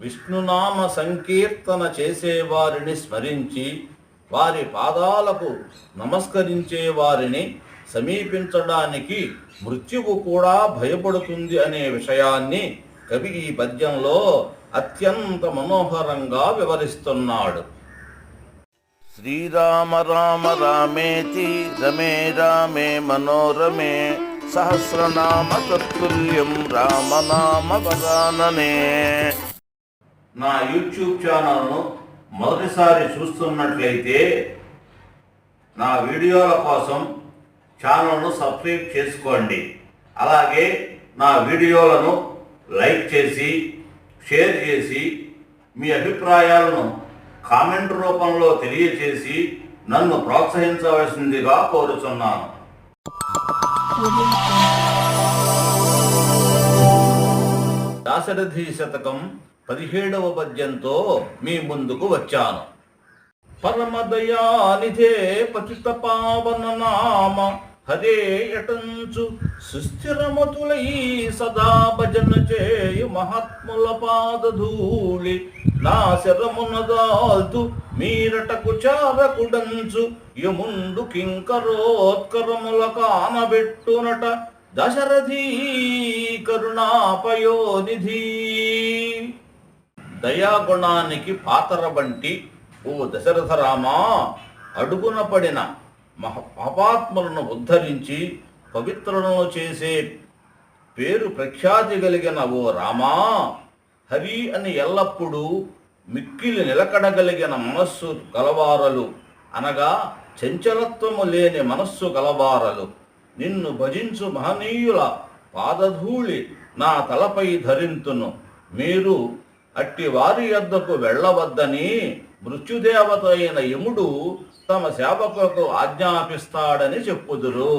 విష్ణునామ సంకీర్తన చేసేవారిని స్మరించి వారి పాదాలకు నమస్కరించే వారిని సమీపించడానికి మృత్యువు కూడా భయపడుతుంది అనే విషయాన్ని కవి ఈ పద్యంలో అత్యంత మనోహరంగా వివరిస్తున్నాడు. శ్రీరామ రామ రామేతి రమే రామే మనోరమే సహస్రనామ తత్తుల్యం రామనామ వరాననే. నా యూట్యూబ్ ఛానల్ను మొదటిసారి చూస్తున్నట్లయితే నా వీడియోల కోసం ఛానల్ను సబ్స్క్రైబ్ చేసుకోండి. అలాగే నా వీడియోలను లైక్ చేసి షేర్ చేసి మీ అభిప్రాయాలను కామెంట్ రూపంలో తెలియచేసి నన్ను ప్రోత్సహించవలసిందిగా కోరుచున్నాను. దాశరథి శతకం పదిహేడవ పద్యంతో మీ ముందుకు వచ్చాను. పరమదయానిధే పతిత పావన నామ హరే ఎటంచు సుస్థిరమతులై సదా భజన చేయు మహాత్ముల పాదధూళి నా శరమున దాల్తు మీరటకు చారకుడంచు యముండు కింకరోత్కరముల కానబెట్టునట దశరథీ కరుణాపయోనిధీ. దయాగుణానికి పాతరబంటి ఓ దశరథ రామా! అడుగున పడిన మహా పాపాత్ములను ఉద్ధరించి పవిత్రులను చేసే పేరు ప్రఖ్యాతి కలిగిన ఓ రామా! హరి అని ఎల్లప్పుడూ మిక్కిలి నిలకడగలిగిన మనస్సు గలవారలు అనగా చంచలత్వము లేని మనస్సు గలవారలు. నిన్ను భజించు మహనీయుల పాదధూళి నా తలపై ధరింతును. మీరు అట్టి వారి యొద్దకు వెళ్ళవద్దని మృత్యుదేవత అయిన యముడు తమ సేవకులకు ఆజ్ఞాపిస్తాడని చెప్పుదురు.